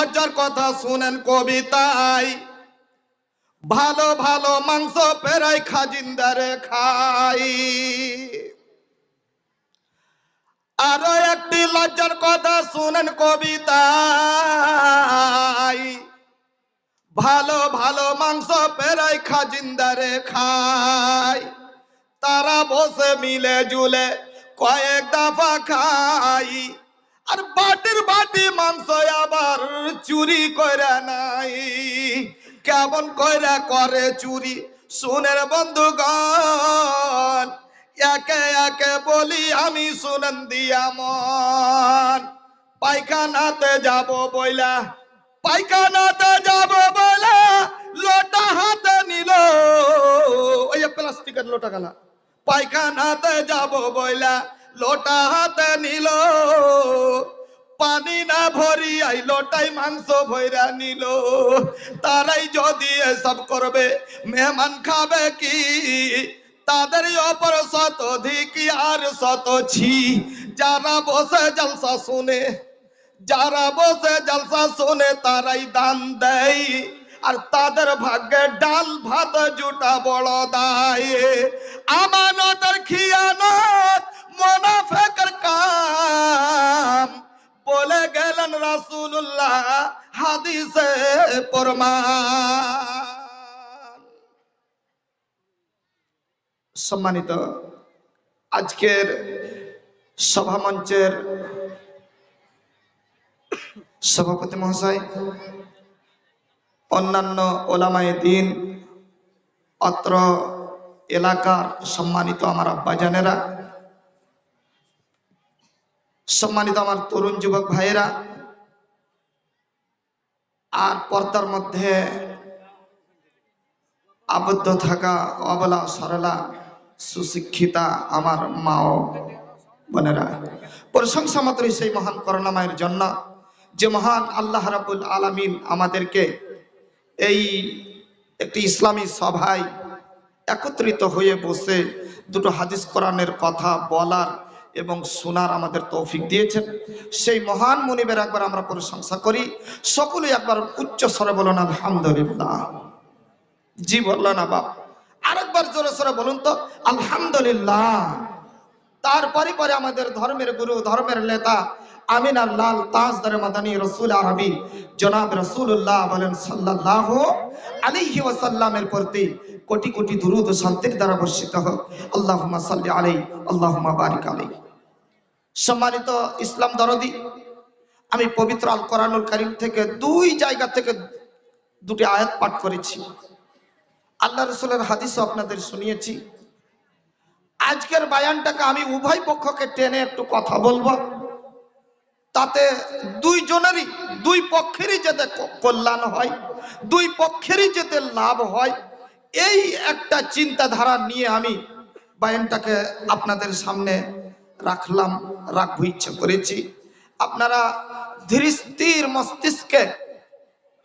লজ্জার কথা শুনেন কবিতায় ভালো ভালো মাংস পেরাই খাজিন্দারে খাই। আরও একটি লজ্জার কথা শুনেন কবিতায় ভালো ভালো মাংস পেরাই খাজিন্দারে খাই। তারা বসে মিলে জুলে কয়েক দফা খাই। আর বাটির বাটি মাংস আবার চুরি করে নাই। কেমন করে করে চুরি? শুনের বন্ধুগণ, একে একে বলি আমি শুনেন দিয়া মন পায়খানাতে যাব বইলা, পায়খানাতে যাব বইলা, লোটা হাতে নিল। ওই প্লাস্টিকের লোটা গালা পায়খানাতে যাব বইলা লোটা হাতে নিল। পানি না ভরি আই লোটাই মাংস ভৈরা নিল। তারাই যদি এসব করবে, মেহমান খাবে কি? তাদের অপর শত ধিকি আর শত ছি যারা বসে জলসা শুনে, যারা বসে জলসা শুনে তারাই দান দেয়। আর তাদের ভাগ্যে ডাল ভাত, জুটা বড় দায়। আমানতের খিয়ানত, মোনাফেকের কাম। বলে গেলেন রাসূলুল্লাহ, হাদিসে প্রমাণ। সম্মানিত, আজকের সভামঞ্চের সভাপতি মহাশয় অন্যান্য ওলামায়ে দিন, অত্র এলাকার সম্মানিত আমার আব্বাজানেরা সম্মানিত আমার তরুণ যুবক ভাইয়েরা, আর পর্দার মধ্যে আবদ্ধ থাকা অবলা সরলা সুশিক্ষিতা আমার মা ও বোনেরা। প্রশংসা মাত্র সেই মহান করুণাময়ের জন্য যে মহান আল্লাহ রাবুল আলামিন আমাদেরকে এই একটি ইসলামী সভায় একত্রিত হয়ে বসে দুটো হাদিস কোরআনের কথা বলার এবং শোনার আমাদের তৌফিক দিয়েছেন। সেই মহান মনিবের একবার আমরা প্রশংসা করি। সকলেই একবার উচ্চ স্বরে বলুন, আলহামদুলিল্লাহ। জি বলল না বাপ আরেকবার জোরে সরে বলুন তো, আলহামদুলিল্লাহ। তারপরে পরে আমাদের ধর্মের গুরু, ধর্মের নেতা আমিনার লাল তাজদার মাদানী রসুল আরবি জনাব রসুল্লাহ বলেন সাল্লাহ আলাইহি ওয়াসাল্লামের প্রতি কোটি কোটি দুরুদ ও শান্তির দ্বারা বর্ষিত হোক। আল্লাহুম্মা সাল্লি আলাই আল্লাহুম্মা বারিক আলাই সম্মানিত ইসলাম দরদি, আমি পবিত্র আল কোরআনুল কারীম থেকে দুই জায়গা থেকে দুটি আয়াত পাঠ করেছি। আল্লাহ রসুলের হাদিসও আপনাদের শুনিয়েছি। আজকের বায়ানটাকে আমি উভয় পক্ষকে টেনে একটু কথা বলব। তাতে দুইজনেরই, দুই পক্ষেরই যাতে কল্যাণ হয়, দুই পক্ষেরই যাতে লাভ হয়, এই একটা চিন্তাধারা নিয়ে আমি বায়ানটাকে আপনাদের সামনে রাখলাম, রাখব ইচ্ছে করেছি। আপনারা ধীর স্থির মস্তিষ্কে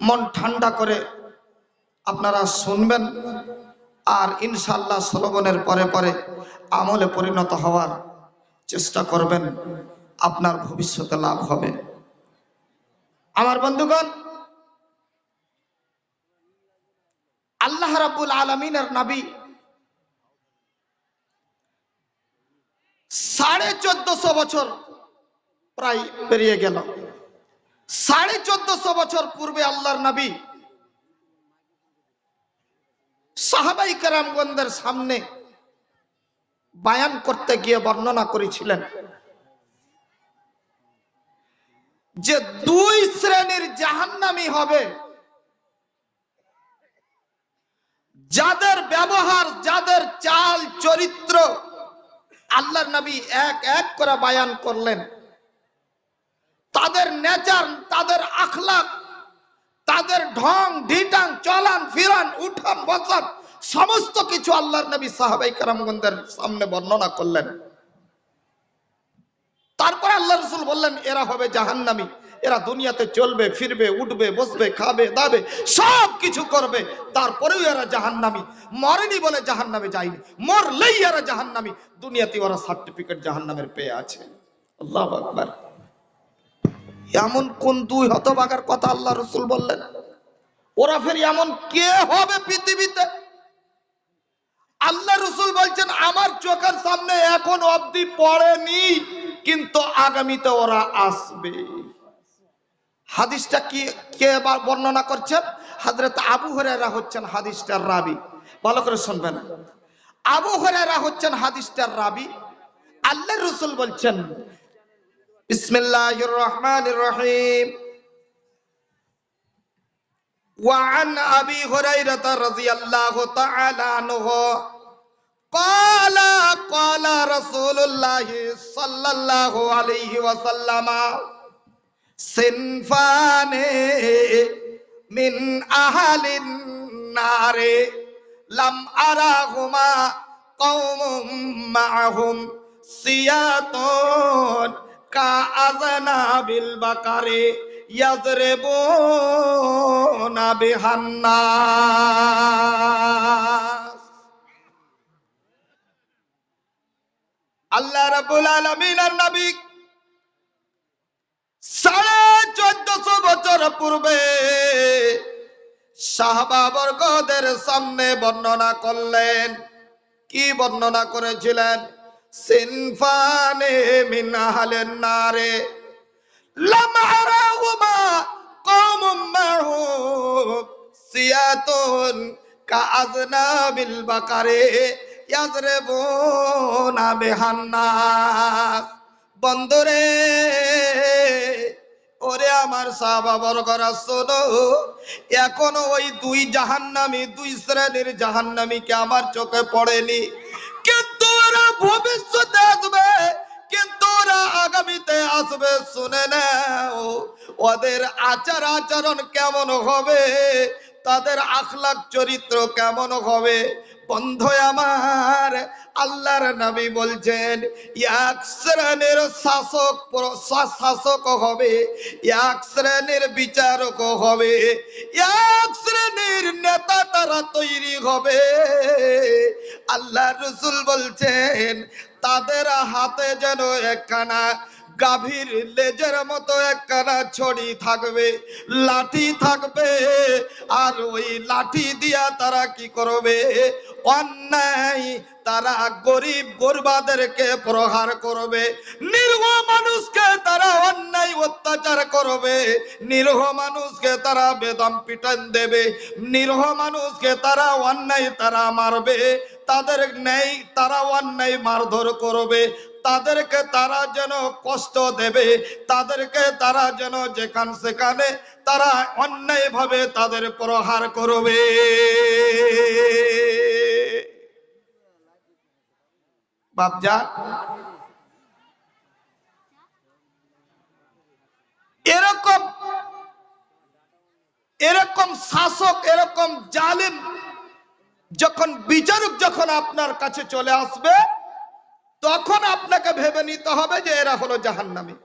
মন ঠান্ডা করে আপনারা শুনবেন আর ইনশাল্লাহ শ্রবণের পরে পরে আমলে পরিণত হওয়ার চেষ্টা করবেন। আপনার ভবিষ্যতে লাভ হবে। আমার বন্ধুগণ, আল্লাহ রাব্বুল আলমিনের নাবি সাড়ে চোদ্দশো বছর প্রায় পেরিয়ে গেল। সাড়ে চোদ্দশো বছর পূর্বে আল্লাহর নবী সাহাবাই কেরামগঞ্জের সামনে বায়ান করতে গিয়ে বর্ণনা করেছিলেন। যে দুই শ্রেণির জাহান্নামি হবে। যাদের ব্যবহার, যাদের চাল, চরিত্র আল্লাহর নবী এক এক করে বায়ান করলেন। তাদের নেচার, তাদের আখলাক তাদের ঢং, ঢিটাং, চলান, ফিরান, উঠান বসান সমস্ত কিছু আল্লাহর নবী সাহাবাই কারামগঞ্জের সামনে বর্ণনা করলেন। তারপরে আল্লাহ রসুল বললেন, এরা হবে জাহান্নামী। এরা দুনিয়াতে চলবে, ফিরবে, উঠবে, বসবে, খাবে, দাবে সব কিছু করবে। তারপরেও এরা জাহান্নামী। মরেনি বলে জাহান্নামে যায়নি। মরলেই এরা জাহান্নামী। দুনিয়াতে ওরা সার্টিফিকেট জাহান্নামের পেয়ে আছে। আল্লাহ আকবার। এমন কোন দুই হতবাগার কথা আল্লাহ রসুল বললেন? ওরা ফের এমন কে হবে পৃথিবীতে? আল্লাহ রসুল বলছেন, আমার চোখের সামনে এখন অবধি পড়েনি। কিন্তু আগামীতে ওরা আসবে হাদিসটা কি কে বা বর্ণনা করছেন হাজরত আবু হরেরা হচ্ছেন হাদিসটার রাবি ভালো করে শুনবেন আবু হরেরা হচ্ছেন হাদিসটার রাবি আল্লাহ রসুল বলছেন বিসমিল্লাহির রহমানির রহিম وعن أبي هريرة رضي الله تعالى عنه কলা কলা রসুল্লাহ সাল্লাল্লাহু আলাইহি ওয়াসাল্লাম সিনফানে মিন আহালিন নারে লাম আরাহুমা কওমুম মাআহুম সিয়াতুন কাআযনাবিল বাকারে ইয়াদরিবুনা বিহান্না আল্লাহ রাব্বুল আলামিন নবী সাড়ে চোদ্দশো বছর পূর্বে সাহাবাবর্গদের সামনে বর্ণনা করলেন। কি বর্ণনা করেছিলেন? সিনফানে মিন আহলেন নারে লামারাহুমা কওমুম মাহুম সিয়াতুন কাআযনাবিল বাকারে ইয়াজরিবুনা বিহান্নাস বন্দরে ওরে আমার সাহাবা বর্গরা শোনো, এখনও ওই দুই জাহান্নামী, দুই শ্রেণির জাহান্নামীকে আমার চোখে পড়েনি। কিন্তু ওরা ভবিষ্যতে আসবে, কিন্তু ওরা আগামীতে আসবে, শুনে নাও, ওদের আচার আচরণ কেমন হবে, তাদের আখলাক চরিত্র কেমন হবে বন্ধু আমার। আল্লাহর নবী বলছেন এক শ্রেণির শাসক শাসক হবে এক শ্রেণির বিচারক হবে এক শ্রেণির নেতা তারা তৈরি হবে। আল্লাহ রসুল বলছেন, তাদের হাতে যেন একখানা গাভীর লেজের মতো একখানা ছড়ি থাকবে, লাঠি থাকবে, আর ওই লাঠি দিয়া তারা কি করবে? অন্যায় তারা গরিব গরবাদেরকে প্রহার করবে, নির্হ মানুষকে তারা অন্যায় অত্যাচার করবে, নিরহ মানুষকে তারা বেদম পিটন দেবে, নিরহ মানুষকে তারা অন্যায় তারা মারবে, তাদের নেই তারা অন্যায় মারধর করবে তাদেরকে তারা যেন কষ্ট দেবে, তাদেরকে তারা যেন যেখান সেখানে তারা অন্যায় ভাবে তাদের প্রহার করবে। এরকম এরকম শাসক, এরকম জালিম যখন, বিচারক যখন আপনার কাছে চলে আসবে তখন আপনাকে ভেবে নিতে হবে যে এরা হলো জাহান্নামী।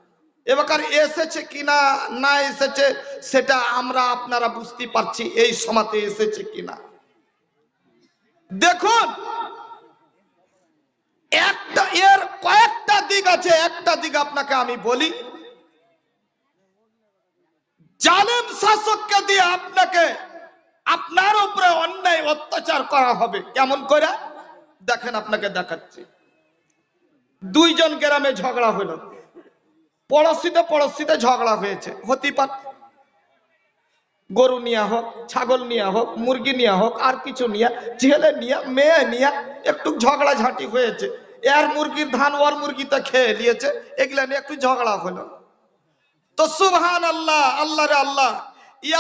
এবার এসেছে কিনা, না এসেছে, সেটা আমরা আপনারা বুঝতে পারছি এই সমাতে এসেছে কিনা। দেখুন, একটা, এর কয়েকটা দিক আছে, একটা দিক আপনাকে আমি বলি। জালেম শাসককে দিয়ে আপনাকে, আপনার উপরে অন্যায় অত্যাচার করা হবে, কেমন করে দেখেন আপনাকে দেখাচ্ছি। দুইজন গ্রামে ঝগড়া হলো। পড়োশিতে পড়োশিতে ঝগড়া হয়েছে। হতে পার। গরু নিয়ে হোক, ছাগল নিয়ে হোক, মুরগি নিয়ে হোক, আর কিছু নিয়ে, ছেলে নিয়ে, মেয়ে নিয়ে একটু ঝগড়া ঝাঁটি হয়েছে। এর মুরগির ধান, ওর মুরগিতে খেয়ে নিয়েছে। এগুলা নিয়ে একটু ঝগড়া হলো। তো সুবহান আল্লাহ আল্লাহ রে আল্লাহ,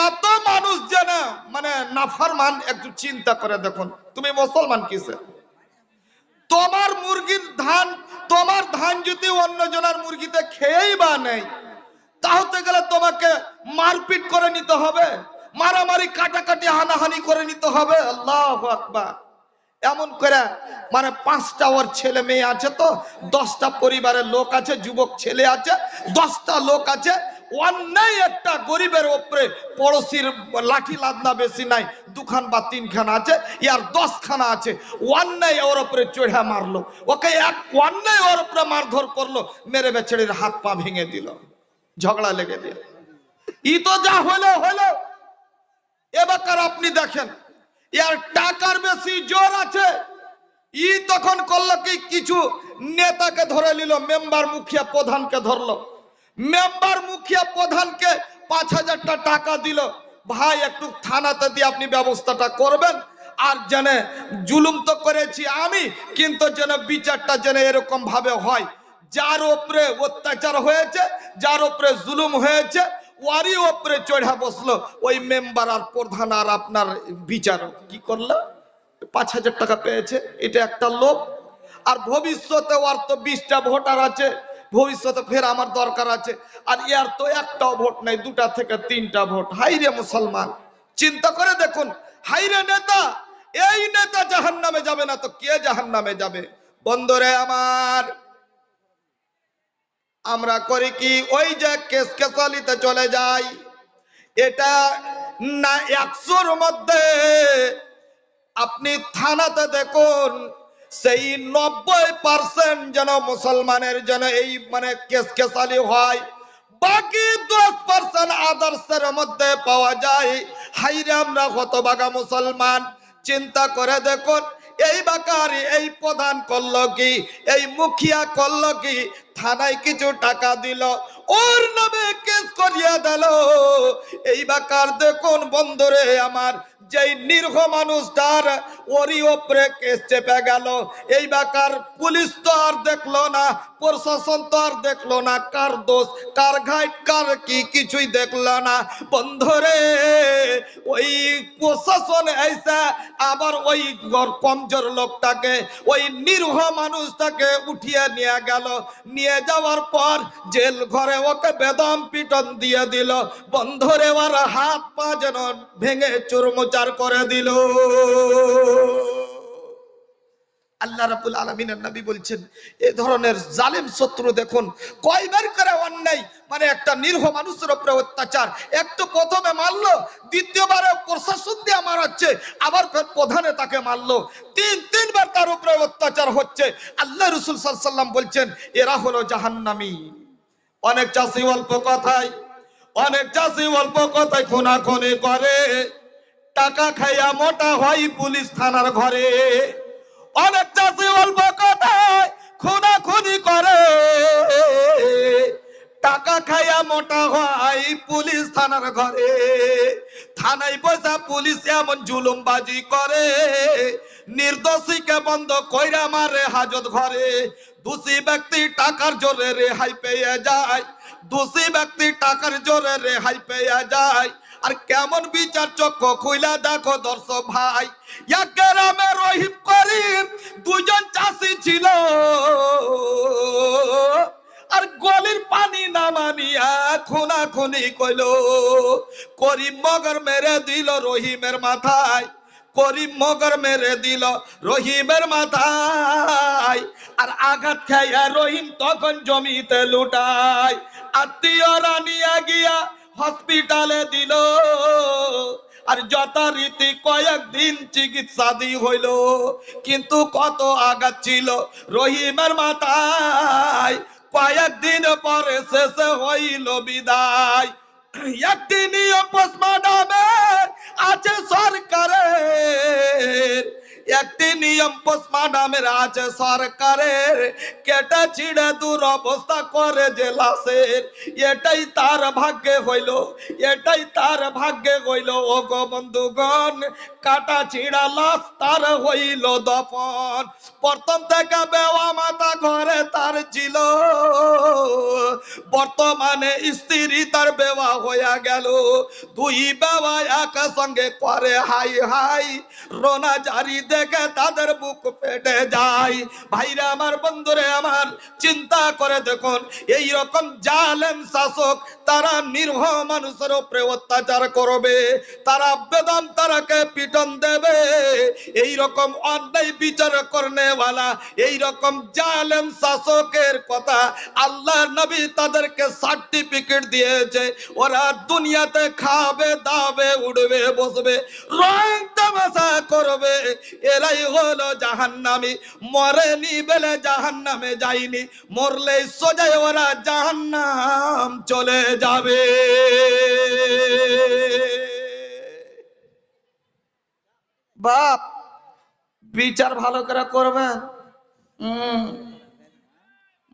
এত মানুষ যেন মানে নাফরমান, একটু চিন্তা করে দেখুন। তুমি মুসলমান কিসে তোমার মুরগির ধান, তোমার ধান যদি অন্য জনার মুরগিতে খেয়েই বা নেই, তাহতে গেলে তোমাকে মারপিট করে নিতে হবে, মারামারি, কাটাকাটি, হানাহানি করে নিতে হবে। আল্লাহ আকবার। এমন করে মানে পাঁচটা ওর ছেলে মেয়ে আছে তো, দশটা পরিবারের লোক আছে, যুবক ছেলে আছে, দশটা লোক আছে, অন্যায় একটা গরিবের ওপরে পড়োশির লাঠি লাদনা বেশি নাই, দুখান বা তিনখান আছে, ইয়ার দশখানা আছে, অন্যায় ওর ওপরে চড়া মারলো। ওকে এক অন্যায় ওর ওপরে মারধর করল, মেরে বেচড়ির হাত পা ভেঙে দিল, ঝগড়া লেগে দিয়ে ই তো যা হলো হলো। এবার আপনি দেখেন ইয়ার টাকার বেশি জোর আছে। ই তখন করল কি, কিছু নেতাকে ধরে নিল, মেম্বার মুখিয়া প্রধানকে ধরলো। মেম্বার মুখিয়া প্রধানকে পাঁচ হাজারটা টাকা দিল। ভাই, একটু থানাতে দিয়ে আপনি ব্যবস্থাটা করবেন। আর জেনে জুলুম তো করেছি আমি, কিন্তু যেন বিচারটা যেন এরকম ভাবে হয়। যার উপরে অত্যাচার হয়েছে, যার উপরে জুলুম হয়েছে ওয়ারই ওপরে চড়া বসল। ওই মেম্বার আর প্রধান আর আপনার বিচারক। কি করল? পাঁচ হাজার টাকা পেয়েছে। এটা একটা লোভ। আর ভবিষ্যতে ওর তো বিশটা ভোটার আছে। ভবিষ্যতে ফের আমার দরকার আছে। আর ইয়ার তো একটাও ভোট নাই, দুটা থেকে তিনটা ভোট। হাইরে মুসলমান। চিন্তা করে দেখুন। হাইরে নেতা, এই নেতা জাহান নামে যাবে না তো কে জাহান নামে যাবে? বন্ধুরে আমার আমরা করি কি? ওই যে কেস কেসালিতে চলে যাই। এটা না একশোর মধ্যে। আপনি থানাতে দেখুন, সেই নব্বই পার্সেন্ট যেন মুসলমানের যেন এই মানে কেস কেসালি হয়, বাকি দশ পার্সেন্ট আদর্শের মধ্যে পাওয়া যায়। হাইরে আমরা হতবাগা মুসলমান, চিন্তা করে দেখুন, এই বাকারি এই প্রধান করল কি? এই মুখিয়া করল কি? থানায় কিছু টাকা দিল। ওর নামে কেস করিয়া দিল। এই বাকার দেখুন বন্ধুরে, আমার যেই নির্ঘ মানুষটার ওরই ওপরে কেস চেপে গেল। এই বাকার পুলিশ তো আর দেখল না, প্রশাসন তো আর দেখল না, কার দোষ, কার ঘাট কার কি, কিছুই দেখল না। বন্ধুরে, ওই প্রশাসন এসে আবার ওই কমজোর লোকটাকে, ওই নির্হ মানুষটাকে উঠিয়ে নিয়ে গেল। নিয়ে যাওয়ার পর জেল ঘরে ওকে বেদম পিটন দিয়ে দিল। বন্ধরে ওর হাত পা যেন ভেঙে চুরমুচার করে দিল। আল্লাহ রাবুল আলমিনের নবী বলছেন, এ ধরনের জালেম শত্রু দেখুন, কয়বার করে অন্যায় মানে একটা নির্ভ মানুষের উপরে অত্যাচার, একটু প্রথমে মারলো দ্বিতীয়বারে প্রশাসন দিয়ে মারাচ্ছে, আবার ফের প্রধানে তাকে মারলো, তিন, তিনবার তার উপরে অত্যাচার হচ্ছে। আল্লাহ রসুল সাল্লাম বলছেন, এরা হলো জাহান্নামী। অনেক চাষি অল্প কথায়, অনেক চাষি অল্প কথায় খুনাখুনি করে, টাকা খাইয়া মোটা হয় পুলিশ থানার ঘরে। অনেক চাষি অল্প কথায় খুনাখুনি করে। টাকা খাইয়া মোটা হয় পুলিশ থানার ঘরে। থানায় বসা পুলিশ এমন জুলুমবাজি করে। নির্দোষীকে বন্ধ কইরা মারে হাজত ঘরে। দোষী ব্যক্তি টাকার জোরে রেহাই পেয়ে যায়। দোষী ব্যক্তি টাকার জোরে রেহাই পেয়ে যায়। আর কেমন বিচার চক্র খুইলা দেখো দর্শক ভাই? গ্রামে রহিম করিম দুজন চাষি ছিল। আর গলির পানি নামানিয়া খুনা খুনি কইল, করিম মগর মেরে দিল রহিমের মাথায়, করিম মগর মেরে দিল রহিমের মাথায়। আর আঘাত খাইয়া রহিম তখন জমিতে লুটায়। আত্মীয়রা নিয়ে গিয়া হসপিটালে দিল। আর যথারীতি কয়েকদিন চিকিৎসা দি হইল। কিন্তু কত আঘাত ছিল রহিমের মাথায়। কয়েকদিন পরে শেষে হইল বিদায়। একদিন পোস্টমার্টামের আছে সরকারের একটি নিয়ম পোস্টমার্টামের রাজ সরকারের। কেটে ছিঁড়ে দূর অবস্থা করে যে লাশের এটাই তার ভাগ্যে হইল, এটাই তার ভাগ্যে হইল। ও গো বন্ধুগণ কাটা ছিঁড়া লাশ তার হইল দফন। প্রথম থেকে বেওয়া মাথা ঘরে তার ছিল। বর্তমানে স্ত্রী তার বেওয়া হইয়া গেল। দুই বেওয়া এক সঙ্গে করে, হাই হাই, রোনা জারি দেখে তাদের বুক পেটে যায়। ভাইরা আমার বন্ধুরে আমার চিন্তা করে, দেখুন এই রকম জালেম শাসক তারা নির্ভ মানুষের উপরে অত্যাচার করবে। তারা বেদম তারাকে পিটন দেবে। এই রকম অন্যায় বিচার করনেওয়ালা এই রকম জালেম শাসকের কথা আল্লাহ নবী তাদেরকে সার্টিফিকেট দিয়েছে। ওরা দুনিয়াতে খাবে, দাবে, উড়বে, বসবে, রং তামাশা করবে। এরাই হলো জাহান্নামি। মরেনি বেলে জাহান্নামে যায়নি মরলে সোজাই ওরা জাহান্নাম চলে যাবে। বাপ, বিচার ভালো করে করবেন।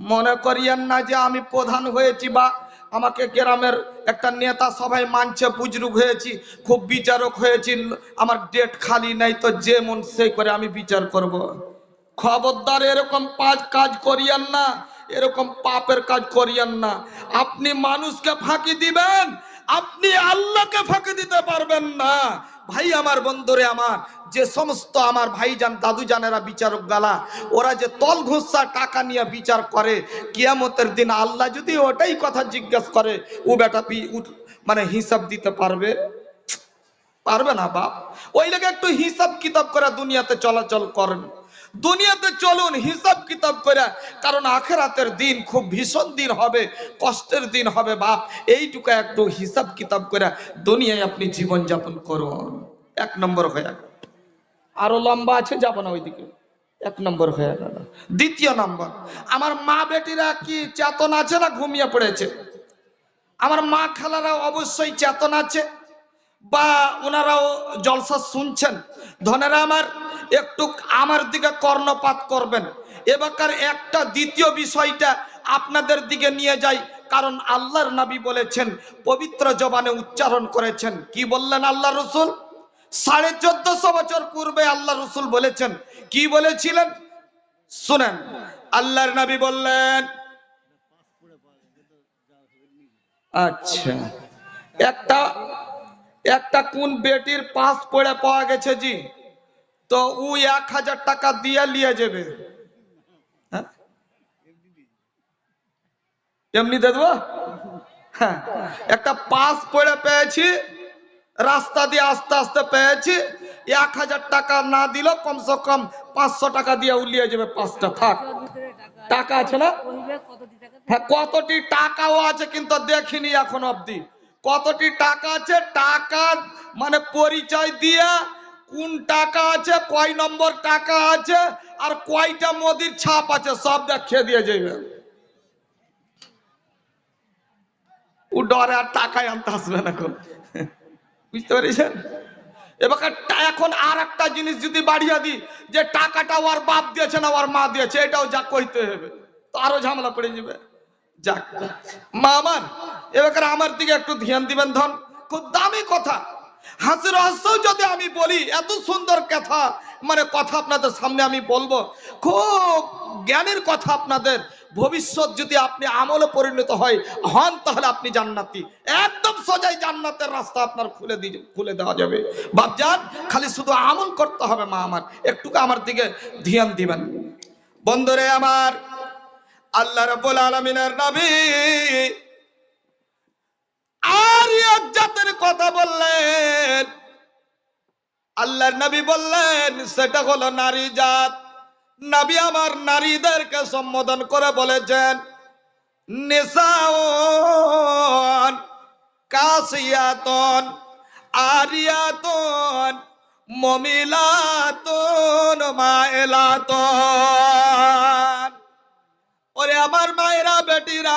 মনে করিয়েন না যে আমি প্রধান হয়েছি বা আমাকে গ্রামের একটা নেতা সবাই মানছে বুজরুক হয়েছি, খুব বিচারক হয়েছি, আমার ডেট খালি নাই তো যে মন সেই করে আমি বিচার করব। খবরদার এরকম পাঁচ কাজ করিয়েন না, এরকম পাপের কাজ করিয়েন না। আপনি মানুষকে ফাঁকি দিবেন, আপনি আল্লাহকে ফাঁকি দিতে পারবেন না। ভাই আমার বন্ধরে আমার, যে সমস্ত আমার ভাইজান দাদু জানেরা বিচারক গালা ওরা যে তল ঘুষা টাকা নিয়ে বিচার করে, কিয়ামতের দিন আল্লাহ যদি ওটাই কথা জিজ্ঞাসা করে, ও বেটা মানে হিসাব দিতে পারবে? পারবে না বাপ। ওই লেগে একটু হিসাব কিতাব করে দুনিয়াতে চলাচল করেন। দুনিয়াতে চলুন, হিসাব কিতাব করে, কারণ আখেরাতের দিন খুব ভীষণ দিন হবে, কষ্টের দিন হবে, বাপ। এইটুকু একটু হিসাব কিতাব করে দুনিয়ায় আপনি জীবন যাপন করুন। এক নম্বর হয়ে গেল। আরও লম্বা আছে, যাব না ওইদিকে। এক নম্বর হয়ে গেল। দ্বিতীয় নম্বর, আমার মা বেটিরা কি চেতন আছে না ঘুমিয়ে পড়েছে? আমার মা খালারা অবশ্যই চেতন আছে। বা ওনারাও জলসা শুনছেন। ধনেরা আমার, একটু আমার দিকে কর্ণপাত করবেন। এবারকার একটা দ্বিতীয় বিষয়টা আপনাদের দিকে নিয়ে যাই, কারণ আল্লাহর নবী বলেছেন, পবিত্র জবানে উচ্চারণ করেছেন। কি বললেন আল্লাহ রসুল? সাড়ে চোদ্দশো বছর পূর্বে আল্লাহ রসুল বলেছেন, কি বলেছিলেন? শুনেন। আল্লাহর নবী বললেন আচ্ছা একটা একটা কোন বেটির পাস পড়ে পাওয়া গেছে জি? তো ও এক হাজার টাকা দিয়ে নিয়ে যাবে। হ্যাঁ? এমনি দিয়ে দেবো হ্যাঁ। একটা পাস পড়ে পেয়েছি রাস্তা দিয়ে আস্তে আস্তে পেয়েছি এক হাজার টাকা না দিল কমসে কম পাঁচশো টাকা দিয়ে উলিয়ে যাবে পাঁচটা। থাক। টাকা আছে না? হ্যাঁ কতটি টাকাও আছে কিন্তু দেখিনি এখন অবধি। কতটি টাকা আছে? টাকা মানে পরিচয় দিয়ে কোন টাকা আছে, কয় নম্বর টাকা আছে, আর কয়টা মোদির ছাপ আছে, সব দেখিয়ে দিয়ে যাবে ও ডরে আর টাকায় আনতে আসবে এখন। বুঝতে পেরেছেন? এবার এখন আর একটা জিনিস যদি বাড়িয়ে দিই, যে টাকাটা ওর বাপ দিয়েছে না ওর মা দিয়েছে, এটাও যা কইতে হবে। তো আরও ঝামেলা পড়ে যাবে। যাক। মা আমার এবার আমার দিকে একটু ধ্যান দিবেন, ধন। খুব দামি কথা। হাসি রহস্য যদি আমি বলি, এত সুন্দর কথা মানে কথা আপনাদের সামনে আমি বলব। খুব জ্ঞানের কথা আপনাদের। ভবিষ্যৎ যদি আপনি আমলে পরিণত হয়, হন তাহলে আপনি জান্নাতি। একদম সোজাই জান্নাতের রাস্তা আপনার খুলে দিয়ে খুলে দেওয়া যাবে। বাপজান খালি শুধু আমল করতে হবে মা আমার। একটুকু আমার দিকে ধ্যান দিবেন। বন্ধুরে আমার, আল্লাহ রাব্বুল আলামিনের নবী আর এক জাতের কথা বললেন। আল্লাহর নবী বললেন, সেটা হলো নারী জাত। নবী আমার নারীদেরকে সম্বোধন করে বলেছেন, নিসাউন, কাসিয়াতন, আরিয়াতন, মমিলাতন, মায়েলাতন। ওরে আমার মায়েরা, বেটিরা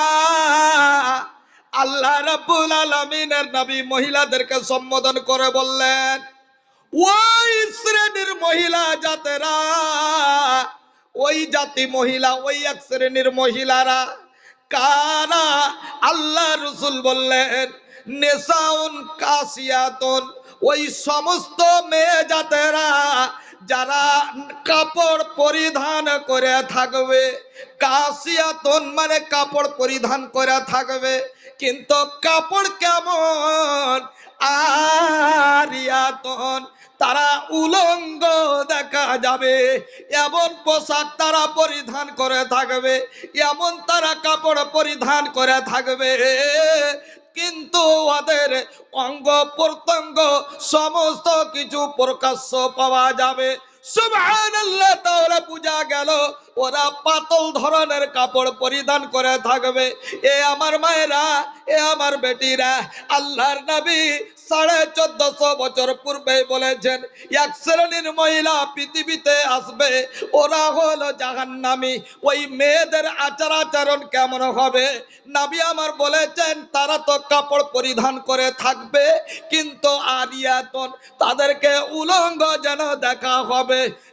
আল্লাহ রাব্বুল আলামিনের নবী মহিলাদেরকে সম্বোধন করে বললেন, ওই শ্রেণির মহিলা জাতেরা, ওই জাতি মহিলা, ওই এক শ্রেণির মহিলারা, কারা? আল্লাহ রসুল বললেন নেশাউন কাসিয়াতুন, ওই সমস্ত মেয়ে জাতেরা যারা কাপড় পরিধান করে থাকবে কাসিয়াতুন মানে কাপড় পরিধান করে থাকবে, কিন্তু কাপড় কেমন? আরিয়াতন তারা উলঙ্গ দেখা যাবে, এমন পোশাক তারা পরিধান করে থাকবে, এমন তারা কাপড় পরিধান করে থাকবে। কিন্তু ওদের অঙ্গ প্রত্যঙ্গ সমস্ত কিছু প্রকাশ্য পাওয়া যাবে। তাহলে পূজা গেল। ওরা পাতল ধরনের কাপড় পরিধান করে থাকবে। এ আমার মায়েরা, এ আমার বেটিরা, আল্লাহর সাড়ে চোদ্দশো বছর পূর্বে বলেছেন, এক শ্রেণির মহিলা পৃথিবীতে আসবে, ওরা হলো ওই মেয়েদের আচার আচরণ কেমন হবে? নাবি আমার বলেছেন, তারা তো কাপড় পরিধান করে থাকবে, কিন্তু আরিয়াতন তাদেরকে উলঙ্গ যেন দেখা হবে।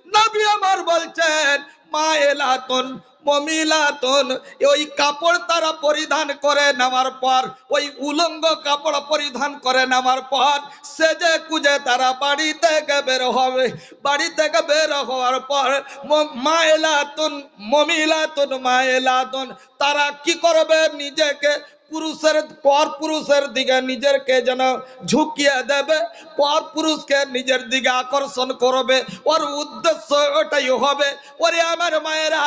নবী আমার বলছেন মা এলাতন মমিলাতন, ওই কাপড় তারা পরিধান করে নেওয়ার পর, ওই উলঙ্গ কাপড় পরিধান করে নেওয়ার পর, সেজে কুজে তারা বাড়ি থেকে বের হবে। বাড়ি থেকে বের হওয়ার পর, ম- মা এলাতুন মমিলাতুন মা এলাতুন তারা কি করবে? নিজেকে পুরুষের, পর পুরুষের দিকে নিজেরকে যেন ঝুঁকিয়ে দেবে, পর পুরুষকে নিজের দিকে আকর্ষণ করবে। ওর উদ্দেশ্য ওটাই হবে, ওরে আমার মায়েরা,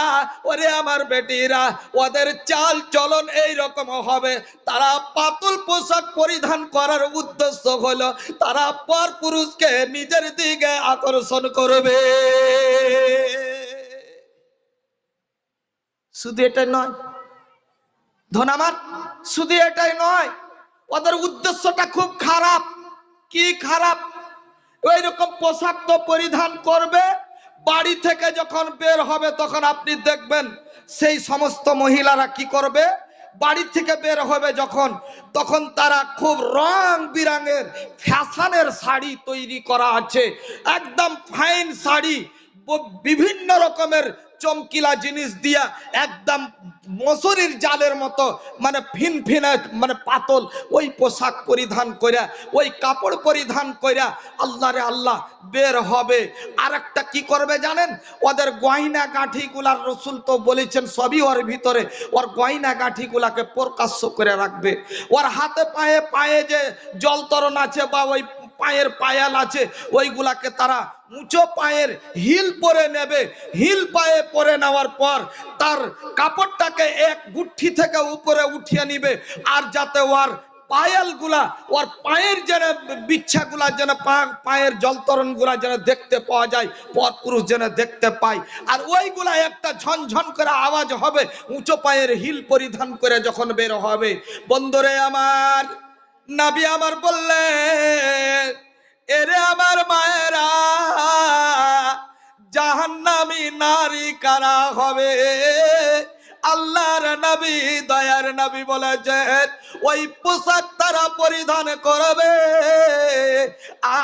ওরে আমার বেটিরা, ওদের চাল চলন এই রকম হবে। তারা পাতল পোশাক পরিধান করার উদ্দেশ্য হলো, তারা পর পুরুষকে নিজের দিকে আকর্ষণ করবে। শুধু এটা নয় ধন শুধু এটাই নয়, ওদের উদ্দেশ্যটা খুব খারাপ। কি খারাপ? ওই রকম পোশাক তো পরিধান করবে, বাড়ি থেকে যখন বের হবে তখন আপনি দেখবেন সেই সমস্ত মহিলারা কি করবে? বাড়ি থেকে বের হবে যখন, তখন তারা খুব রং বিরঙের ফ্যাশনের শাড়ি তৈরি করা আছে। একদম ফাইন শাড়ি বিভিন্ন রকমের চমকিলা জিনিস দিয়া একদম মশুরির জালের মতো মানে ফিন ফিনে মানে পাতল, ওই পোশাক পরিধান কইরা, ওই কাপড় পরিধান কইরা আল্লাহ রে আল্লাহ বের হবে। আর একটা কি করবে জানেন? ওদের গয়না গাঁঠিগুলার রসুল তো বলেছেন সবই ওর ভিতরে। ওর গয়না গাঁঠিগুলাকে প্রকাশ্য করে রাখবে। ওর হাতে পায়ে পায়ে যে জলতরণ আছে বা ওই পায়ের পায়াল আছে, ওইগুলাকে তারা উঁচু পায়ের হিল পরে নেবে। হিল পায়ে পরে নেওয়ার পর তার কাপড়টাকে এক গুঠি থেকে উপরে উঠিয়ে নিবে, আর যাতে ওর পায়ালগুলা ওর পায়ের যেন বিচ্ছাগুলা যেন পায়ের জলতরণগুলা যেন দেখতে পাওয়া যায়, পর পুরুষ যেন দেখতে পায়। আর ওইগুলা একটা ঝনঝন করে আওয়াজ হবে, উঁচু পায়ের হিল পরিধান করে যখন বের হবে। বন্ধুরে আমার নাবি আমার বললেন এরে আমার মায়েরা, জাহান্নামী নারী কারা হবে? আল্লাহর নবী, দয়ার নবী বলেছেন ওই পোশাক তারা পরিধান করবে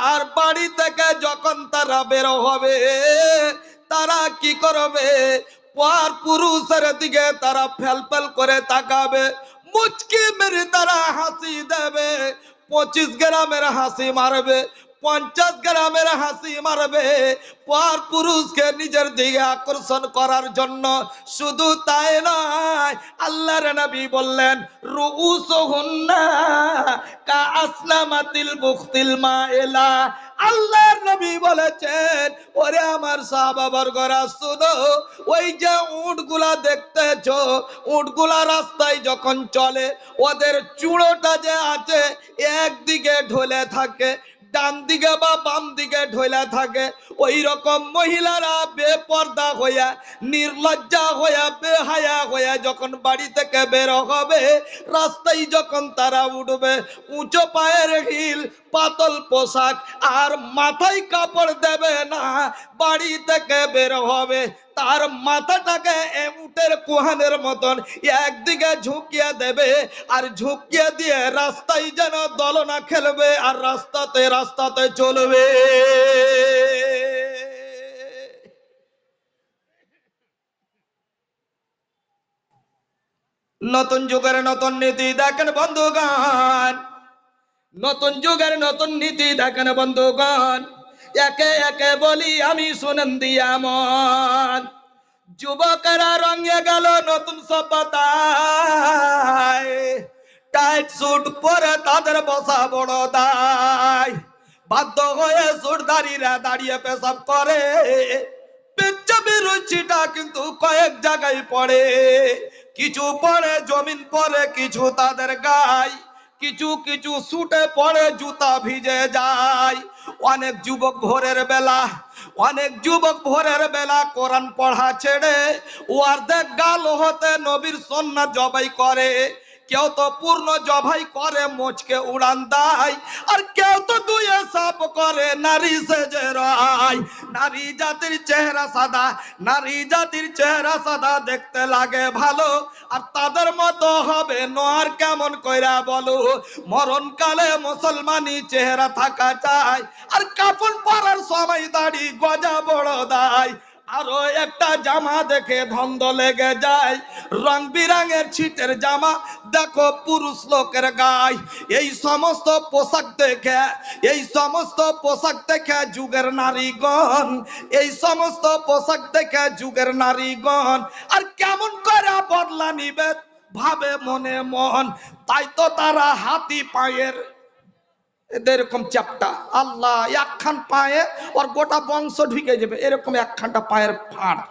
আর বাড়ি থেকে যখন তারা বের হবে, তারা কি করবে? পর পুরুষের দিকে তারা ফেল ফেল করে তাকাবে। মুচকি মেরে তারা হাসি দেবে, পঁচিশ গ্রামের হাসি মারবে, পঞ্চাশ গ্রামের হাসি মারবে। পর পুরুষকে নিজের দিকে আকর্ষণ করার জন্য শুধু তাই নয়, আল্লাহর নবী বললেন রুউস কা আসলামাতিল বুখতিল মাইলা আল্লাহর নবী বলেছেন, ওরে আমার সাহাবাবার গরা শুনো, ওই যে উটগুলা দেখতেছ উটগুলা রাস্তায় যখন চলে, ওদের চূড়োটা যে আছে, একদিকে ঢলে থাকে ডান দিকে বা বাম দিকে ঢলে থাকে ওই রকম মহিলারা বেপর্দা হইয়া, নির্লজ্জা হইয়া, বেহায়া হইয়া যখন বাড়ি থেকে বের হবে, রাস্তায় যখন তারা উঠবে, উঁচু পায়ের হিল, পাতল পোশাক, আর মাথায় কাপড় দেবে না, বাড়ি থেকে বের হবে। তার মাথাটাকে উটের কুহানের মতন একদিকে ঝুঁকিয়ে দেবে আর ঝুঁকিয়ে দিয়ে রাস্তায় যেন দলনা খেলবে আর রাস্তাতে রাস্তাতে চলবে। নতুন যুগের নতুন নীতি দেখেন বন্ধুগণ। নতুন যুগের নতুন নীতি দেখেন বন্ধুগণ। একে একে বলি, আমি শুনেন দিয়া মন যুবকেরা রঙে গেল নতুন সভ্যতায় টাইট স্যুট পরে তাদের বসা বড় দায়। বাধ্য হয়ে সুরদারিরা দাঁড়িয়ে পেশাব করে। পেচ্ছাপের রুচিটা কিন্তু কয়েক জায়গায় পড়ে। কিছু পড়ে জমিন পড়ে কিছু তাদের গায়। কিছু কিছু সুটে পড়ে জুতা ভিজে যায়। অনেক যুবক ভোরের বেলা, অনেক যুবক ভোরের বেলা কোরআন পড়া ছেড়ে ও অর্ধেক গাল হতে নবীর সন্না জবাই করে। কেউ তো পূর্ণ জবাই করে মোচকে উড়ান দেয় আর কেউ তো দুয়ে সাপ করে নারী সেজে রয়। নারী জাতির চেহারা সাদা, নারী জাতির চেহারা সাদা দেখতে লাগে ভালো, আর তাদের মতো হবে নোয়ার কেমন কইরা বলো। মরণকালে মুসলমানি চেহারা থাকা চাই, আর কাপড় পরার সময় দাড়ি গজা বড় দায় আরও একটা জামা দেখে ধন্দ লেগে যায়। রং বিরঙের ছিটের জামা, দেখো পুরুষ লোকের গায়ে। এই সমস্ত পোশাক দেখে, এই সমস্ত পোশাক দেখে যুগের নারীগণ, এই সমস্ত পোশাক দেখে যুগের নারীগণ। আর কেমন করে বদলা নিবে, ভাবে মনে মন। তাই তো তারা হাতি পায়ের এরকম চ্যাপটা আল্লাহ একখান পায়ে ওর গোটা বংশ ঢুকে যাবে। এরকম একখানটা পায়ের ফাড়।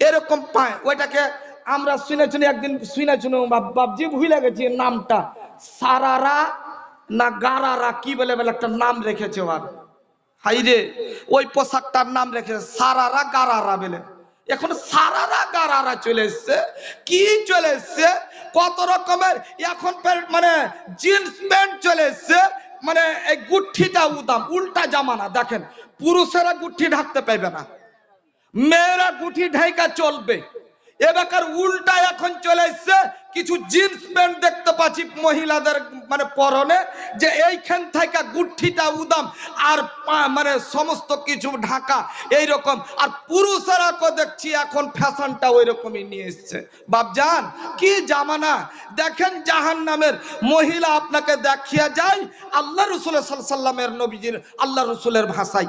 এরকম পায়ে। ওইটাকে আমরা শুনে শুনে একদিন শুনে শুনে বাপজি ভুলে গেছি নামটা। সারারা না গারারা, কি বলে বলে একটা নাম রেখেছে ওর। হাই রে ওই পোশাকটার নাম রেখেছে। সারারা গারারা বলে। এখন সারারা গারারা চলে এসছে। কি চলে এসছে? কত রকমের এখন মানে জিন্স প্যান্ট চলে এসছে। মানে এই গুঠিটা উদাম, উল্টা জামানা, দেখেন। পুরুষেরা গুঠি ঢাকতে পাইবে না। মেয়েরা গুঠি ঢাইকা চলবে। এবার উল্টা এখন চলে এসছে। কিছু জিন্স প্যান্ট দেখতে পাচ্ছি মহিলাদের মানে পরনে, যে এইখান থেকে গুঠিটা উদাম আর মানে সমস্ত কিছু ঢাকা এই রকম আর পুরুষেরা কো দেখছি এখন ফ্যাশনটা ওই রকমই নিয়ে এসছে। বাপজান, কি জামানা? দেখেন জাহান নামের মহিলা আপনাকে দেখিয়া যায়, আল্লাহ রসুল সাল্লামের নবীজির, আল্লাহ রসুলের ভাষায়।